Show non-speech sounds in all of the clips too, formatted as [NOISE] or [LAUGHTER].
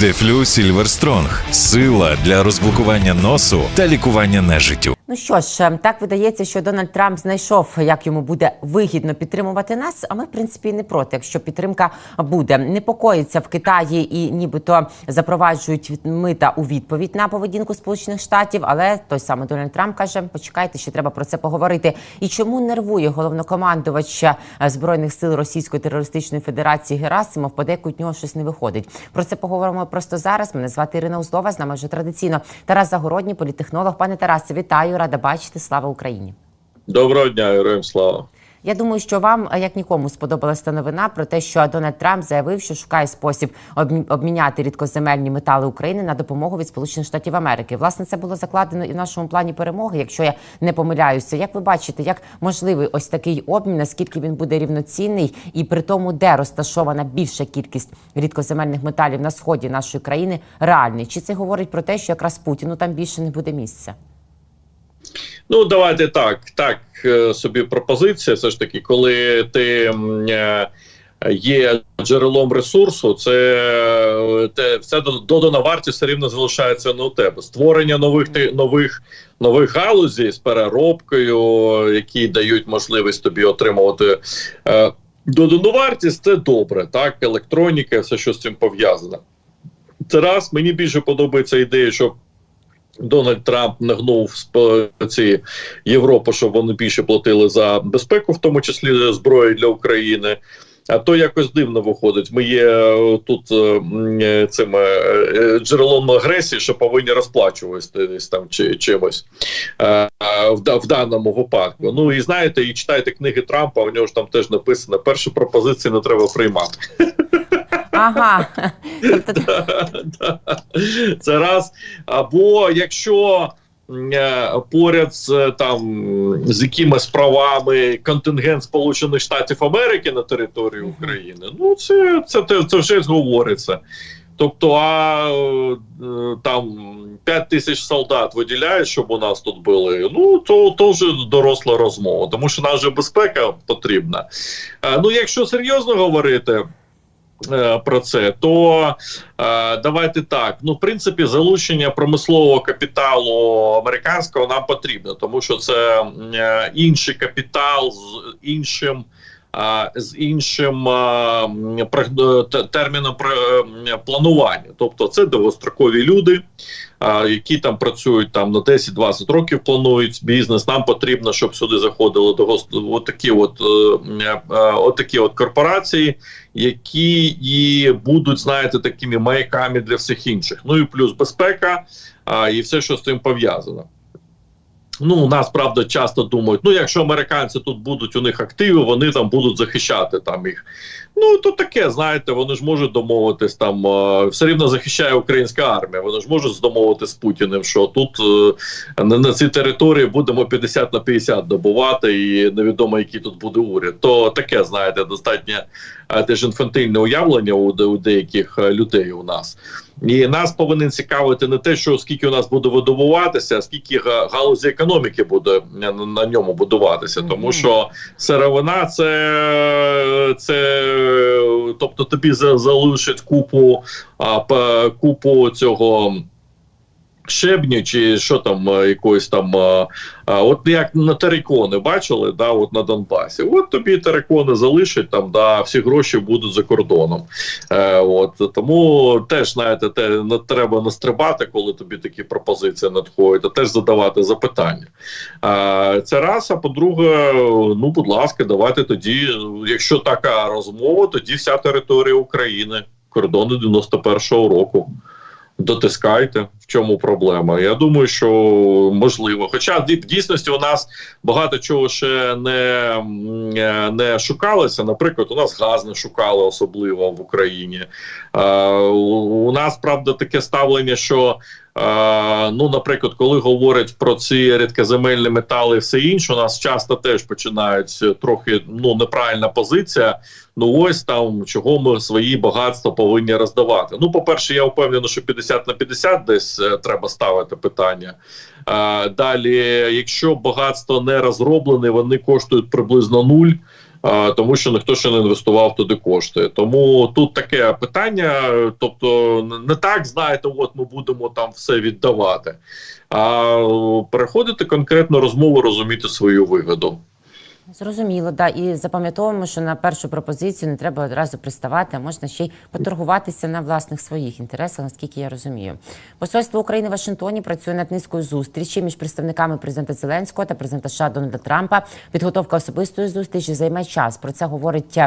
Дефлю Сільверстронг сила для розблокування носу та лікування нежиттю. Ну що ж, е, так видається, що Дональд Трамп знайшов, як йому буде вигідно підтримувати нас. А ми, в принципі, не проти, якщо підтримка буде. Непокоїться в Китаї і нібито запроваджують мита у відповідь на поведінку Сполучених Штатів. Але той самий Дональд Трамп каже: почекайте, ще треба про це поговорити. І чому нервує головнокомандувач е, збройних сил Російської терористичної федерації Герасимов? Подекують нього щось не виходить. Про це поговоримо просто зараз. Мене звати Ірина Узлова. З нами вже традиційно Тарас Загородній, політтехнолог. Пане Тарасе, вітаю, рада бачити. Слава Україні. Доброго дня, героям слава. Я думаю, що вам, е, як нікому, сподобалася та новина про те, що Дональд Трамп заявив, що шукає спосіб обмі- обміняти рідкоземельні метали України на допомогу від Сполучених Штатів Америки. Власне, це було закладено і в нашому плані перемоги, якщо я не помиляюся. Як ви бачите, як можливий ось такий обмін, наскільки він буде рівноцінний, і при тому, де розташована більша кількість рідкоземельних металів на сході нашої країни, реальний? Чи це говорить про те, що якраз Путіну там більше не буде місця? Ну давайте так. Так е, собі пропозиція. Все ж таки, коли ти е, є джерелом ресурсу, це е, те все додана вартість все рівно залишається не у тебе. Створення нових ти- нових нових галузей з переробкою, які дають можливість тобі отримувати. Додану вартість це добре, так, електроніка, все, що з цим пов'язано. Це раз мені більше подобається ідея, що Дональд Трамп нагнув ці Європу, щоб вони більше платили за безпеку, в тому числі зброї для України. А то якось дивно виходить. Ми є е, тут е, е, цим джерелом агресії, що повинні розплачуватись там чи чимось в, в даному випадку. Ну і знаєте, і читайте книги Трампа. У нього ж там теж написано: перші пропозиції не треба приймати. [LAUGHS] Ага, тобто [LAUGHS] Це раз. Або якщо е, поряд з е, там з якимись правами контингент Сполучених Штатів Америки на території України, ну це, це, це, це вже говориться. Тобто, а е, там 5 тисяч солдат виділяють, щоб у нас тут були. Ну то, то вже доросла розмова, тому що нам вже безпека потрібна. Ну, якщо серйозно говорити. Е, Про це, то е, давайте так. Ну, в принципі, залучення промислового капіталу американського нам потрібно, тому що це е, інший капітал з іншим. З іншим е, терміном е, планування, тобто це довгострокові люди, які там працюють там на 10-20 років, планують бізнес. Нам потрібно, щоб сюди заходили довго от е, е, от такі от корпорації, які і будуть, знаєте, такими маяками для всіх інших. Ну і плюс безпека, і все, що з цим пов'язано. Ну, у нас правда часто думають: ну, якщо американці тут будуть у них активи, вони там будуть захищати там їх. Ну то таке, знаєте, вони ж можуть домовитись там. е, все рівно захищає українська армія. Вони ж можуть домовитись з Путіним, що тут е, на, цій території будемо 50 на 50 добувати, і невідомо, який тут буде уряд. То таке, знаєте, достатньо е, теж інфантильне уявлення у, у деяких людей у нас. І нас повинен цікавити не те, що скільки у нас буде видобуватися, а скільки га- галузі економіки буде на, на ньому будуватися. Тому що сировина це, це тобто тобі за- залишать купу, купу цього. Щебню чи що там е, якоїсь там, е, от як на терикони бачили, да, от на Донбасі. От тобі терикони залишать там, да, всі гроші будуть за кордоном. Е, от тому теж знаєте, те не треба настрибати, коли тобі такі пропозиції надходять, а теж задавати запитання. Е, це раз. А по-друге, ну будь ласка, давайте тоді, якщо така розмова, тоді вся територія України, кордони 91-го року. Дотискайте, чому проблема. Я думаю, що можливо. Хоча в дійсності у нас багато чого ще не, е, не шукалося. Наприклад, у нас газ не шукали особливо в Україні. Е, у, нас правда таке ставлення, що. Е, ну, наприклад, коли говорять про ці рідкоземельні метали і все інше, у нас часто теж починають трохи ну неправильна позиція. Ну ось там чого ми свої багатства повинні роздавати. Ну, по-перше, я впевнений, що 50 на 50 десь е, треба ставити питання. Е, далі, якщо багатство не розроблене, вони коштують приблизно нуль. тому що ніхто ще не інвестував туди кошти. Тому тут таке питання. Тобто, не так знаєте, от ми будемо там все віддавати, а переходити конкретно розмову, розуміти свою вигоду. Зрозуміло, да. І запам'ятовуємо, що на першу пропозицію не треба одразу приставати, а можна ще й поторгуватися на власних своїх інтересах, наскільки я розумію. Посольство України в Вашингтоні працює над низкою зустрічей між представниками президента Зеленського та президента США Дональда Трампа. Підготовка особистої зустрічі займе час. Про це говорить.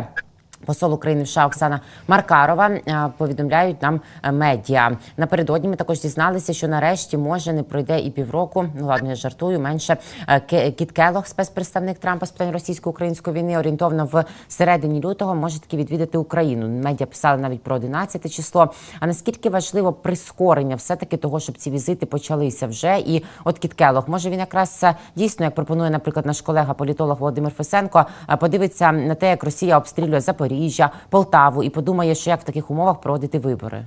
Посол України в США Оксана Маркарова е, повідомляють нам е, медіа. Напередодні ми також дізналися, що нарешті може не пройде і півроку. Ну ладно, я жартую. Менше Е, Кіт Келох, спецпредставник Трампа з питань російсько-української війни, орієнтовно в середині лютого може таки відвідати Україну. Медіа писали навіть про 11 число. А наскільки важливо прискорення все таки того, щоб ці візити почалися вже? І от Кіт Келох, може він якраз дійсно, як пропонує, наприклад, наш колега політолог Володимир Фесенко, подивиться на те, як Росія обстрілює Запоріжжя, Полтаву, і подумає, що як в таких умовах проводити вибори.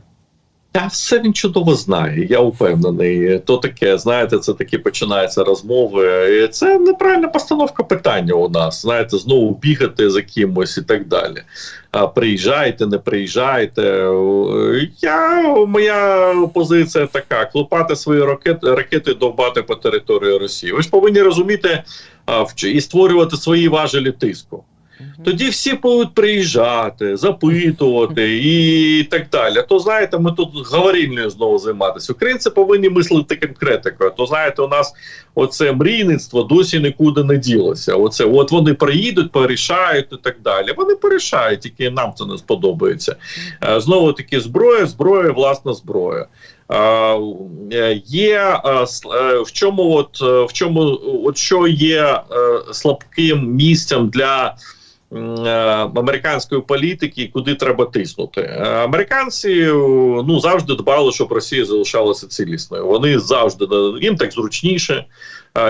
Та все він чудово знає, я впевнений. То таке, знаєте, це такі починаються розмови. І Це неправильна постановка питання у нас. Знаєте, знову бігати за кимось і так далі. А приїжджайте, не приїжджайте. Я моя позиція така: клепати свої ракети, ракети довбати по території Росії. Ви ж повинні розуміти а, і створювати свої важелі тиску. Тоді всі будуть приїжджати, запитувати і так далі. То знаєте, ми тут говорільною знову займатися. Українці повинні мислити конкретикою. То знаєте, у нас оце мрійництво досі нікуди не ділося. Оце от вони приїдуть, порішають і так далі. Вони порішають, тільки нам це не сподобається. Е, Знову таки зброя, зброя, власна зброя. Е, Є е, в чому, от в чому, от що є слабким місцем для американської політики, куди треба тиснути. Е, Американці е, ну завжди дбали, щоб Росія залишалася цілісною. Вони завжди е, їм так зручніше,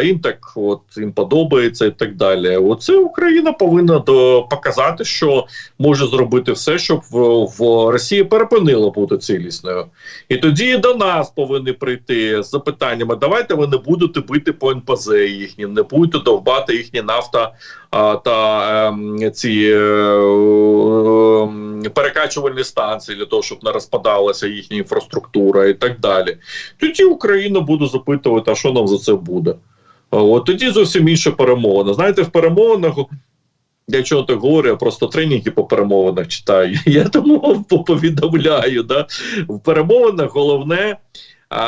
їм так от їм подобається і так далі. Оце Україна повинна до показати, що може зробити все, щоб в, в Росії перепинила бути цілісною. І тоді до нас повинні прийти з запитаннями: давайте ви не будете бити по НПЗ їхнім, не будете довбати їхні нафта а, та ем, ці е, ем, перекачувальні станції для того, щоб не розпадалася їхня інфраструктура і так далі. Тоді Україна буде запитувати, а що нам за це буде. А От тоді зовсім інша перемовина. Знаєте, в перемовинах. Я чого так говорю, я просто тренінги по перемовинах читаю. [LAUGHS] Я тому повідомляю. Да? В перемовинах головне, а,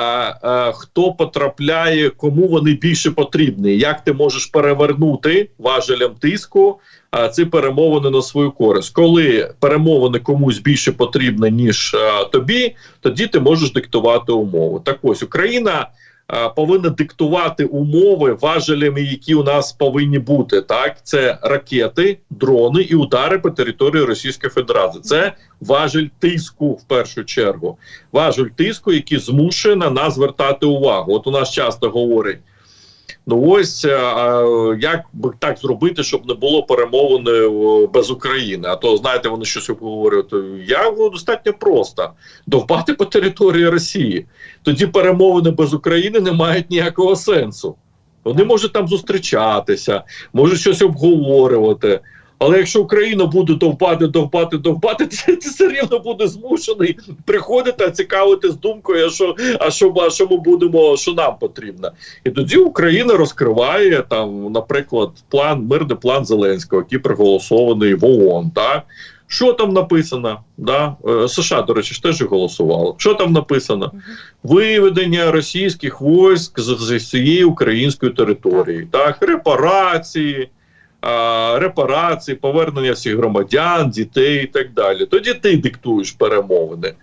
а, хто потрапляє, кому вони більше потрібні. Як ти можеш перевернути важелем тиску а, ці перемовини на свою користь. Коли перемовини комусь більше потрібні, ніж а, тобі, тоді ти можеш диктувати умови. Так ось Україна. А, Повинна диктувати умови важелями, які у нас повинні бути. Так, це ракети, дрони і удари по території Російської Федерації. Це важель тиску в першу чергу. Важель тиску, який змушує на нас звертати увагу. От у нас часто говорять. Ну ось е, а, як би так зробити, щоб не було перемовини без України. А то знаєте, вони щось говорять. Я достатньо просто довбати по території Росії. Тоді перемовини без України не мають ніякого сенсу. Вони можуть там зустрічатися, можуть щось обговорювати. Але якщо Україна буде довбати, довбати, довбати, [LAUGHS] ти, ти все рівно буде змушений приходити, а цікавити з думкою, а що, а що, а що ми будемо, що нам потрібно. І тоді Україна розкриває там, наприклад, план, мирний план Зеленського, який проголосований в ООН. Так? Що там написано? Да? Е, США, до речі, ж теж голосувало. Що там написано? Виведення російських військ з, з цієї української території, так, репарації, репарації, повернення всіх громадян, дітей і так далі. Тоді ти диктуєш перемовини,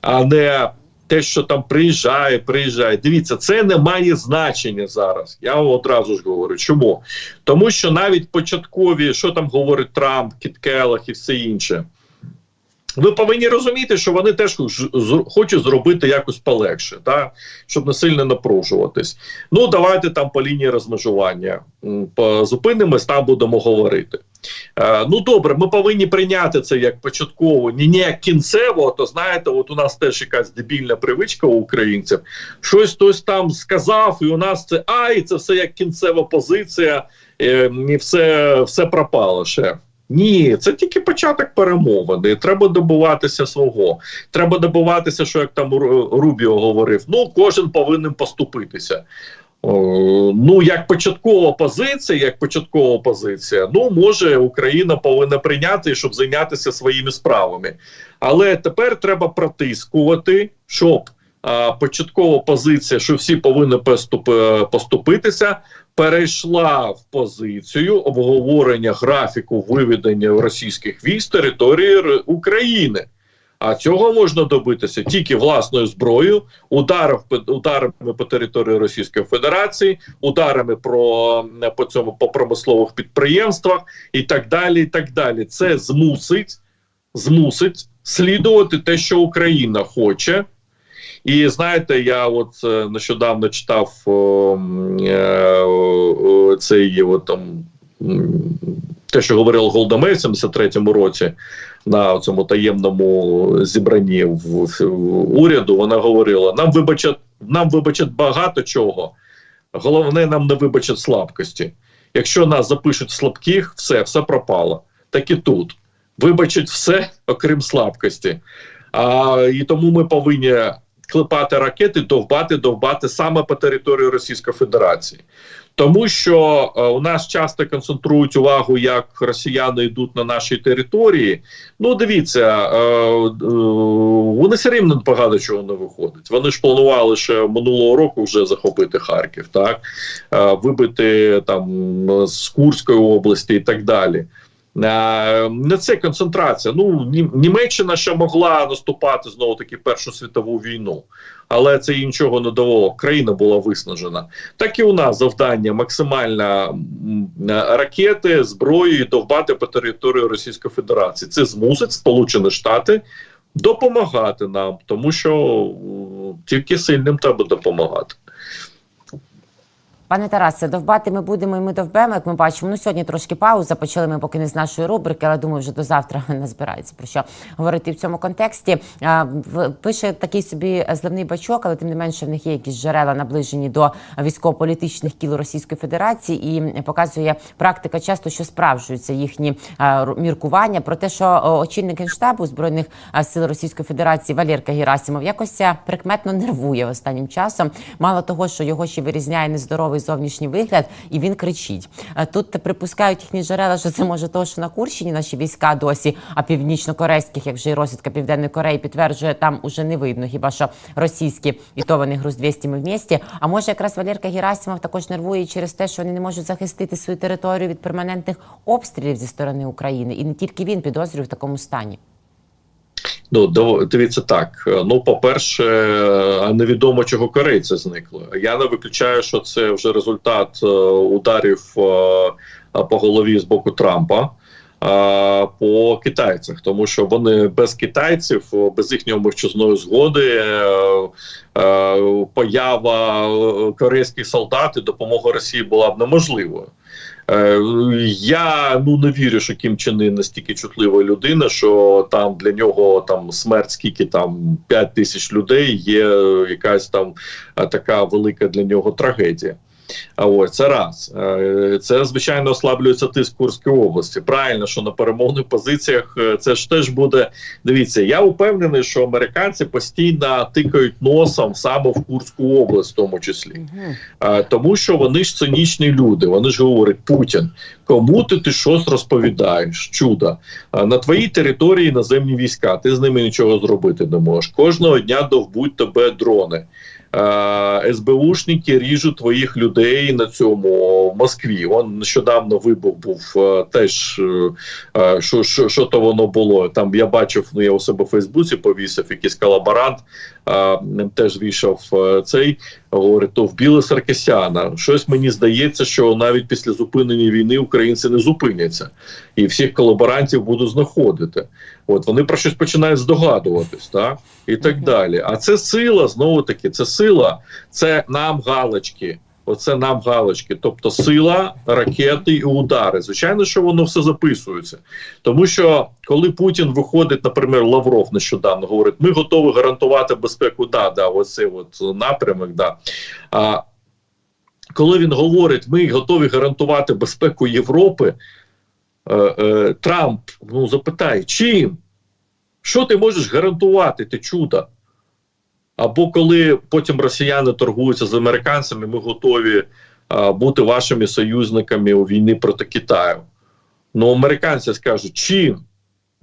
а не те, що там приїжджає, приїжджає. Дивіться, це не має значення зараз. Я вам одразу ж говорю. Чому? Тому що навіть початкові, що там говорить Трамп, Кіт Келлах і все інше. Ви повинні розуміти, що вони теж хочуть зробити якось полегше, так? щоб не сильно напружуватись. Ну, давайте там по лінії розмежування зупинимось, там будемо говорити. Е, ну добре, ми повинні прийняти це як початково, ні, ні як кінцево. То знаєте, от у нас теж якась дебільна привичка у українців. Щось хтось там сказав, і у нас це ай, це все як кінцева позиція, е, і все, все пропало, шеф. Ні, це тільки початок перемовини. Треба добуватися свого. Треба добуватися, що як там Ру- Рубіо говорив, ну кожен повинен поступитися. О, ну, як початкова позиція, як початкова позиція, ну може Україна повинна прийняти, щоб зайнятися своїми справами. Але тепер треба протискувати, щоб а, початкова позиція, що всі повинні поступ, поступитися, перейшла в позицію обговорення графіку виведення російських військ з території України. А цього можна добитися тільки власною зброєю, ударів, ударами по території Російської Федерації, ударами про, по цьому по промислових підприємствах і так далі. і так далі. Це змусить, змусить слідувати те, що Україна хоче. І знаєте, я от е, нещодавно читав е, цей от, там, те, що говорила Голда в 73-му році на цьому таємному зібранні в, в- в уряду. Вона говорила: нам вибачать, нам вибачать багато чого. Головне, нам не вибачать слабкості. Якщо нас запишуть слабких, все, все пропало. Так і тут. Вибачать все, окрім слабкості. А, і тому ми повинні клепати ракети, довбати, довбати саме по території Російської Федерації. Тому що е, у нас часто концентрують увагу, як росіяни йдуть на нашій території. Ну, дивіться, е, е, вони все рівно багато чого не виходить. Вони ж планували ще минулого року вже захопити Харків, так е, вибити там з Курської області і так далі. Е, Не це концентрація. Ну Німеччина ще могла наступати знову таки Першу світову війну, але це їй нічого не давало. Країна була виснажена. Так і у нас завдання максимальна е, ракети, зброї довбати по території Російської Федерації. Це змусить Сполучені Штати допомагати нам, тому що тільки сильним треба допомагати. Пане Тарасе, довбати ми будемо і ми довбемо, як ми бачимо. Ну сьогодні трошки пауза. Почали ми поки не з нашої рубрики, але думаю, вже до завтра [LAUGHS] не збирається про що говорити в цьому контексті. Пише такий собі зливний бачок, але тим не менше в них є якісь джерела наближені до військово-політичних кіл Російської Федерації, і показує практика часто, що справджуються їхні міркування про те, що очільник генштабу збройних сил Російської Федерації Валерка Герасимов якось прикметно нервує останнім часом. Мало того, що його ще вирізняє нездоровий зовнішній вигляд, і він кричить. Е, Тут припускають їхні джерела, що це може того, що на Курщині наші війська досі, а північно-корейських, як вже і розвідка Південної Кореї підтверджує, там уже не видно, хіба що російські і то вони груз 200 ми в місті. А може якраз Валерка Герасимов також нервує через те, що вони не можуть захистити свою територію від перманентних обстрілів зі сторони України, і не тільки він підозрює в такому стані. Ну, дивіться так. е, Ну, по-перше, е, невідомо чого корейці зникли. Я не виключаю, що це вже результат е, ударів по голові з боку Трампа. По китайцях, тому що вони без китайців, без їхньої мовчазної згоди, поява корейських солдат і допомога Росії була б неможливою. Е, Я ну не вірю, що Кім Чен Ын настільки чутлива людина, що там для нього там смерть скільки там 5 тисяч людей є якась там е, така велика для нього трагедія. А ось це раз. Е, Це звичайно ослаблюється тиск Курської області. Правильно, що на перемовних позиціях е, це ж теж буде. Дивіться, я впевнений, що американці постійно тикають носом саме в Курську область, в тому числі. Тому що вони ж цинічні люди. Вони ж говорять, Путін, кому ти, ти щось розповідаєш? Чудо. На твоїй території наземні війська, ти з ними нічого зробити не можеш. Кожного дня довбуть тебе дрони. А, СБУшники ріжуть твоїх людей на цьому в Москві. Он нещодавно вибух був е, теж е, е, що, що, що то воно було. Там я бачив, ну я у себе в Фейсбуці повісив якийсь колаборант, теж війшов е, цей говорить, то вбіли Саркисяна. Щось мені здається, що навіть після зупинення війни українці не зупиняться, і всіх колаборантів будуть знаходити. От вони про щось починають здогадуватись, так і так далі. А це сила знову таки, це сила, це нам галочки. Оце нам галочки, тобто сила, ракети і удари. Звичайно, що воно все записується. Тому що коли Путін виходить, наприклад, Лавров нещодавно говорить, ми готові гарантувати безпеку. Да, да, оцей от напрямок. Да. А коли він говорить, ми готові гарантувати безпеку Європи. е, е, Трамп ну, запитає, чим? Що ти можеш гарантувати, ти чудо? Або коли потім росіяни торгуються з американцями, ми готові а, бути вашими союзниками у війні проти Китаю. Ну, американці скажуть, чим?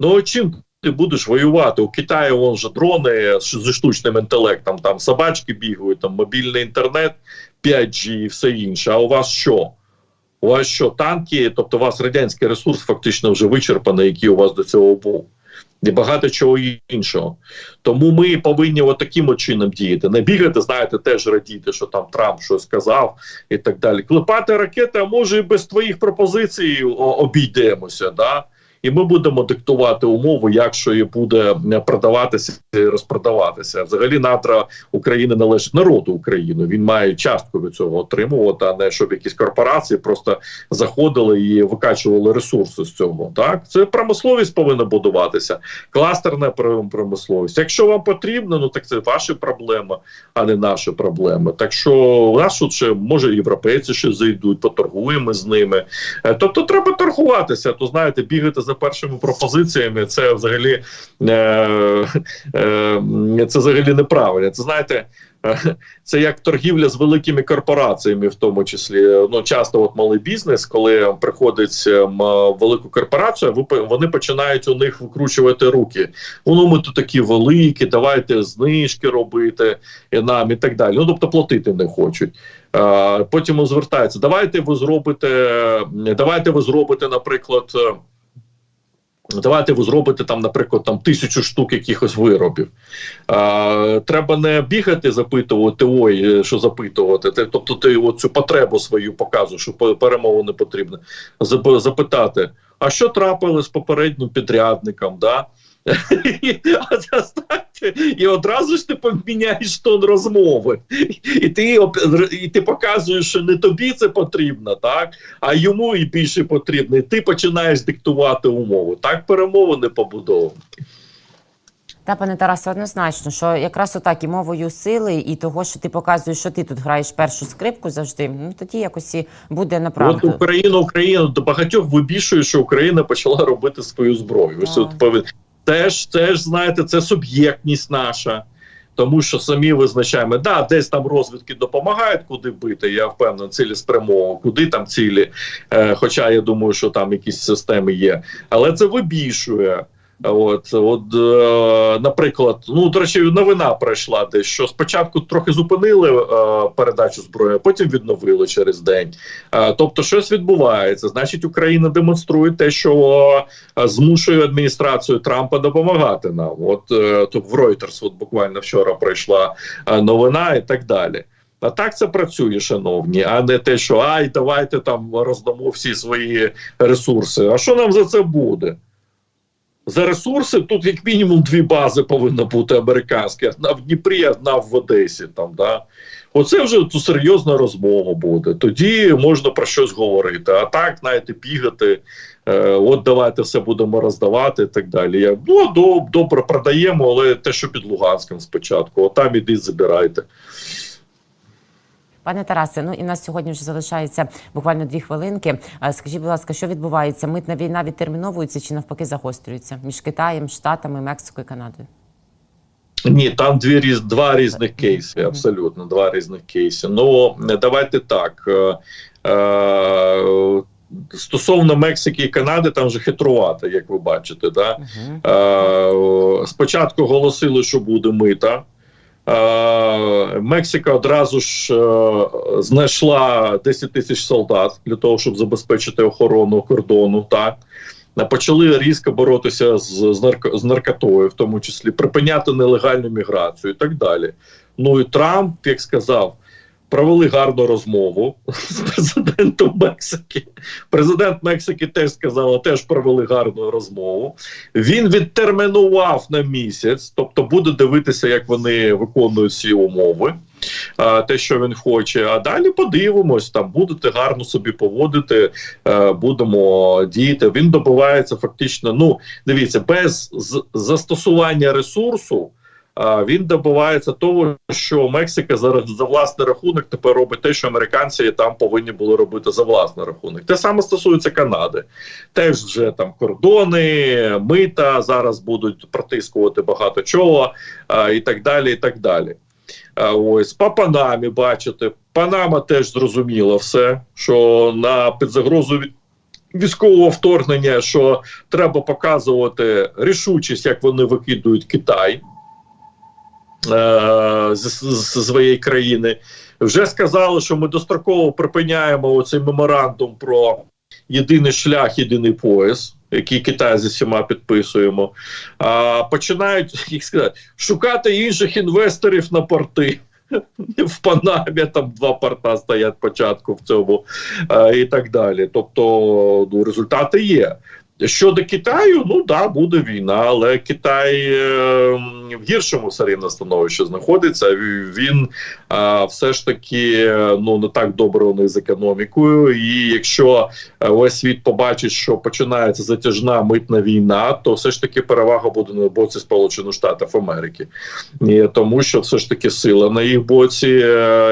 Ну, чим ти будеш воювати? У Китаї вон же дрони зі штучним інтелектом, там собачки бігають, там мобільний інтернет, 5G і все інше. А у вас що? У вас що, танки? Тобто у вас радянський ресурс фактично вже вичерпаний, який у вас до цього був. І багато чого іншого. Тому ми повинні от таким чином діяти. Не бігати, знаєте, теж радіти, що там Трамп щось сказав і так далі. Клепати ракети, а може і без твоїх пропозицій обійдемося. Да? І ми будемо диктувати умови, як що і буде е, продаватися і розпродаватися. Взагалі надра України належить народу України. Він має частку від цього отримувати, а не щоб якісь корпорації просто заходили і викачували ресурси з цього. Так це промисловість повинна будуватися, кластерна промисловість. Якщо вам потрібно, ну так це ваші проблеми, а не наші проблеми. Так що у ще може європейці ще зайдуть, поторгуємо з ними. Е, Тобто треба торгуватися. То знаєте, бігати за першими пропозиціями. Це взагалі е, е, це взагалі неправильно. Це знаєте. е, Це як торгівля з великими корпораціями, в тому числі. Ну часто, от малий бізнес, коли приходить ем, велику корпорацію, вони починають у них викручувати руки. Ну, ми тут такі великі, давайте знижки робити і нам і так далі. Ну тобто платити не хочуть. Е, Потім звертаються. Давайте ви зробите, давайте ви зробите, наприклад. Давайте ви зробите там, наприклад, там тисячу штук якихось виробів. А, треба не бігати, запитувати, ой, е, що запитувати. Ти, тобто ти цю потребу свою показуєш, що перемову не потрібно. Запитати, а що трапилось з попереднім підрядником? Да? [LAUGHS] і одразу ж ти поміняєш тон розмови, і ти і ти показуєш, що не тобі це потрібно, так а йому і більше потрібно. І ти починаєш диктувати умови. Так перемови не побудовані. Та, пане Тарасе, однозначно, що якраз отак і мовою сили, і того, що ти показуєш, що ти тут граєш першу скрипку завжди, ну тоді якось і буде От направду. Україна, Україна до багатьох вибішує, що Україна почала робити свою зброю. Ось Так. от повин- це ж, знаєте, це суб'єктність наша. Тому що самі визначаємо, да, десь там розвідки допомагають, куди бити. Я впевнений, цілі спрямовано, куди там цілі. Е, хоча я думаю, що там якісь системи є. Але це вибішує. От, от е, наприклад, ну до речі, новина пройшла десь, що спочатку трохи зупинили е, передачу зброї, а потім відновили через день. Е, тобто, щось відбувається. Значить, Україна демонструє те, що е, змушує адміністрацію Трампа допомагати нам. От е, тут в Reuters от буквально вчора пройшла е, новина і так далі. А так це працює, шановні, а не те, що ай, давайте там роздамо всі свої ресурси. А що нам за це буде? За ресурси тут як мінімум дві бази повинно бути американські: одна в Дніпрі, одна в Одесі. Там да оце вже серйозна розмова буде. Тоді можна про щось говорити. А так, знаєте, бігати. Е, от давайте все будемо роздавати і так далі. Я ну доб- добре продаємо, але те, що під Луганськом спочатку, отам іди забирайте. Пане Тарасе, ну і нас сьогодні вже залишається буквально дві хвилинки. А Скажіть, будь ласка, що відбувається? Митна війна відтерміновується чи навпаки загострюється між Китаєм, Штатами, Мексикою, Канадою? Ні, там дві різ два різних кейси. Абсолютно два різних кейси. Ну е, давайте так. Е, е, стосовно Мексики і Канади, там вже хитрувато, як ви бачите. Да? Е, спочатку голосили, що буде мита. Е, Мексика одразу ж е, знайшла 10 тисяч солдат для того, щоб забезпечити охорону кордону. Так Е, почали різко боротися з, з, нарко, з наркотою, в тому числі припиняти нелегальну міграцію і так далі. Ну і Трамп, як сказав, провели гарну розмову з президентом Мексики. Президент Мексики теж сказала, теж провели гарну розмову. Він відтермінував на місяць, тобто буде дивитися, як вони виконують ці умови. Те, що він хоче, а далі подивимось, там будете гарно собі поводити, е, будемо діяти. Він добивається фактично. Ну, дивіться, без застосування ресурсу він добивається того, що Мексика за, за власний рахунок тепер робить те, що американці там повинні були робити за власний рахунок. Те саме стосується Канади. Теж вже там кордони, мита зараз будуть протискувати багато чого а, і так далі. і так далі. А, ось по Панамі бачите, Панама теж зрозуміла все, що на під загрозу військового вторгнення, що треба показувати рішучість, як вони викидують Китай з, з, з своєї країни. Вже сказали, що ми достроково припиняємо оцей меморандум про єдиний шлях, єдиний пояс, який Китай зі всіма підписуємо. А, починають як сказати, шукати інших інвесторів на порти. В Панамі там два порта стоять початку в цьому е, і так далі. Тобто ну, результати є. Щодо Китаю, ну да, буде війна, але Китай е, в гіршому все рівно становищі знаходиться. Він е, все ж таки е, ну не так добре у них з економікою. І якщо весь світ побачить, що починається затяжна митна війна, то все ж таки перевага буде на боці Сполучених Штатів Америки, і тому що все ж таки сила на їх боці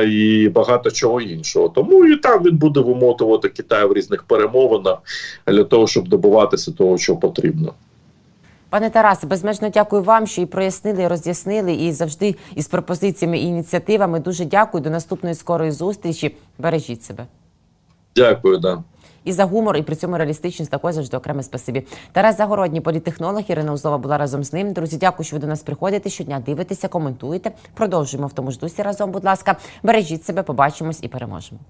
і багато чого іншого. Тому і там він буде вимотувати Китай в різних перемовинах для того, щоб добиватися того, що потрібно. Пане Тарасе, безмежно дякую вам, що і прояснили, і роз'яснили, і завжди із пропозиціями і ініціативами. Дуже дякую. До наступної скорої зустрічі. Бережіть себе. Дякую, да. І за гумор, і при цьому реалістичність також завжди окреме спасибі. Тарас Загородній, політтехнолог, Ірина Узлова була разом з ним. Друзі, дякую, що ви до нас приходите щодня. Дивитеся, коментуєте. Продовжуємо в тому ж дусі разом. Будь ласка, бережіть себе, побачимось і переможемо.